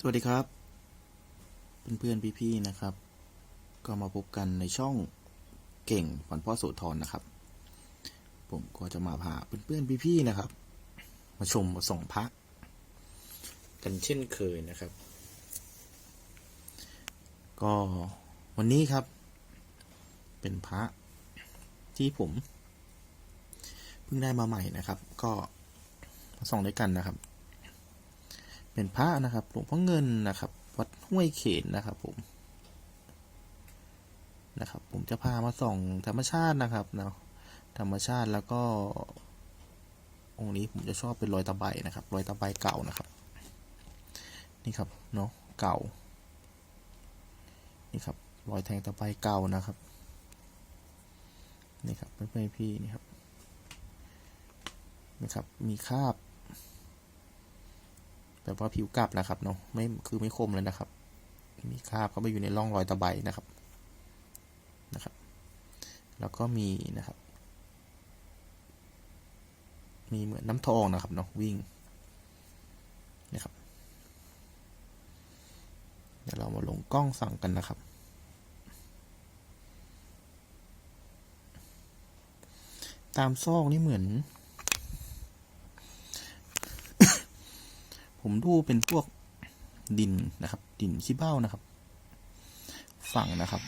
สวัสดีครับ เพื่อนๆ พี่ๆ นะครับ ก็มาพบกันในช่องเก่งขวัญพ่อโสธรนะครับ ผมก็จะมาพาเพื่อนๆ พี่ๆ นะครับ มาชมมาส่องพระกันเช่นเคยนะครับ ก็วันนี้ครับ เป็นพระที่ผม เพิ่งได้มาใหม่นะครับ ก็มาส่องด้วยกันนะครับ เป็นพระนะครับ หลวงพ่อเงินนะครับ วัดห้วยเขนนะครับผมนะครับ ผมจะพามาส่องธรรมชาตินะครับเนาะธรรมชาติแล้วก็ องค์นี้ผมจะชอบเป็นรอยตะไบนะครับ รอยตะไบเก่านะครับ นี่ครับเนาะเก่า นี่ครับรอยแทงตะไบเก่านะครับ นี่ครับเพื่อนๆพี่นี่ครับนี่ครับ มีคราบ แบบว่าผิวกลับนะครับเนาะไม่คือไม่คมเลยนะครับ มีคราบเข้าไปอยู่ในร่องรอยตะไบนะครับนะครับ แล้วก็มีนะครับ มีเหมือนน้ำทองนะครับเนาะวิ่งนะครับเดี๋ยวเรามาลงกล้องสั่งกันนะครับ ตามซอกนี่เหมือน ผมดูเป็นพวกดินนะครับ ดินขี้เบ้านะครับ ฝั่งนะครับ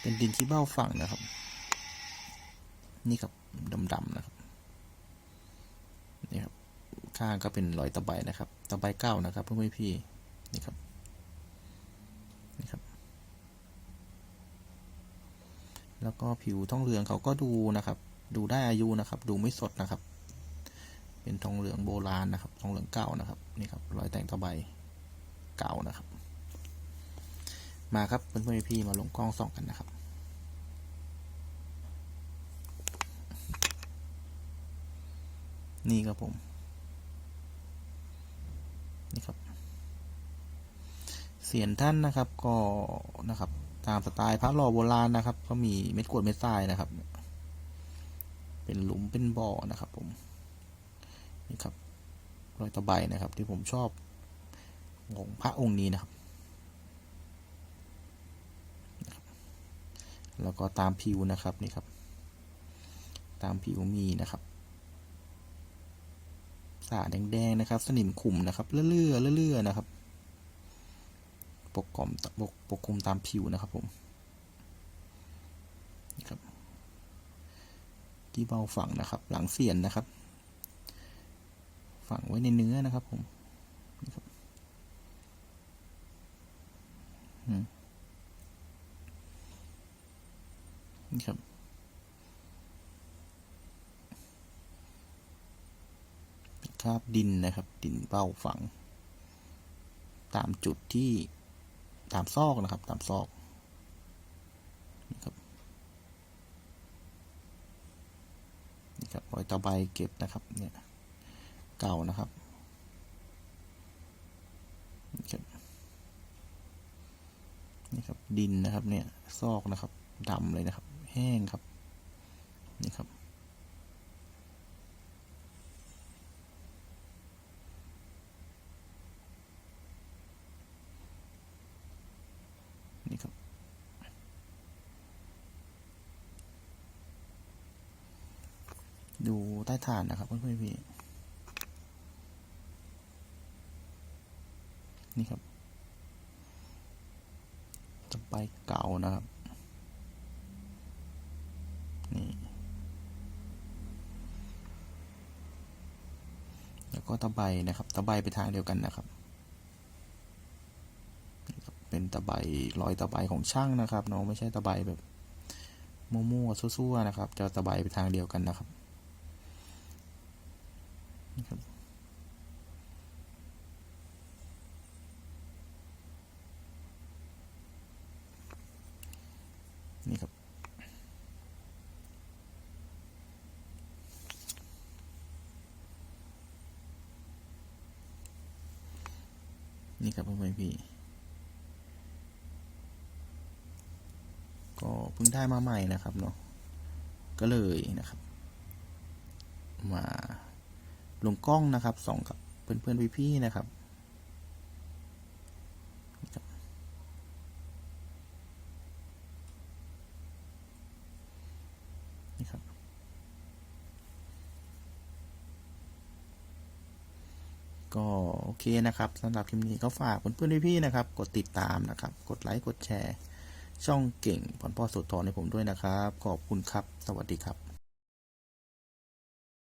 เป็นดินขี้เบ้าฝั่งนะครับ นี่ครับดำๆนะครับนี่ครับข้างก็เป็นรอยตะไบนะครับตะไบเก้านะครับเพื่อนพี่นี่ครับนี่ครับ แล้วก็ผิวท้องเหลืองเขาก็ดูนะครับ ดูได้อายุนะครับ ดูไม่สดนะครับ เป็นทองเหลืองโบราณนะครับ ทองเหลืองเก่านะครับนี่ครับรอยแต่งตะไบเก่านะครับ มาครับเพื่อนๆพี่ๆมาลงกล้องส่องกันนะครับนี่ครับผม นี่ครับ เสียนท่านนะครับก็นะครับ ตามสไตล์พระหล่อโบราณนะครับ ก็มีเม็ดกรวดเม็ดทรายนะครับ เป็นหลุมเป็นบ่อนะครับผม นี่ครับรอยตะไบนะครับ ที่ผมชอบของพระองค์นี้นะครับ แล้วก็ตามผิวนะครับนี่ครับ ตามผิวมีนะครับสาแดงๆนะครับ สนิมขุ่มนะครับเลื่อๆเลื่อๆนะครับ ปกกลมปกปกคลุมตามผิวนะครับผมนี่ครับที่เบาฝังนะครับ หลังเสียนนะครับ ฝังไว้ในเนื้อนะครับผมนี่ครับนี่ครับเป็นคราบดินนะครับ ดินเป้าฝัง ตามจุดที่ตามซอกนะครับ ตามซอกนี่ครับนี่ครับรอยตะไบเก็บนะครับ เนี่ย เก่านะครับนี่ครับนี่ครับดินนะครับเนี่ยซอกนะครับดำเลยนะครับ แห้งครับ นี่ครับ นี่ครับ ดูใต้ฐานนะครับเพื่อนๆพี่ นี่ครับตะไบเก่านะครับ นี่ แล้วก็ตะไบนะครับ ตะไบไปทางเดียวกันนะครับ เป็นตะไบรอยตะไบของช่างนะครับน้องไม่ใช่ตะไบแบบมั่วๆซั่วๆนะครับ จะตะไบไปทางเดียวกันนะครับนี่ครับ นี่ครับ นี่ครับเพื่อนๆพี่ ก็เพิ่งได้มาใหม่นะครับเนาะ ก็เลยนะครับ มาลงกล้องนะครับส่องกับเพื่อนๆพี่ๆนะครับ ก็โอเคนะครับสำหรับคลิปนี้ก็ฝากเพื่อนๆพี่ๆนะครับ กดติดตามนะครับ กดไลค์กดแชร์ ช่องเก่งผ่อนพ่อสุดทอนให้ผมด้วยนะครับ ขอบคุณครับ สวัสดีครับ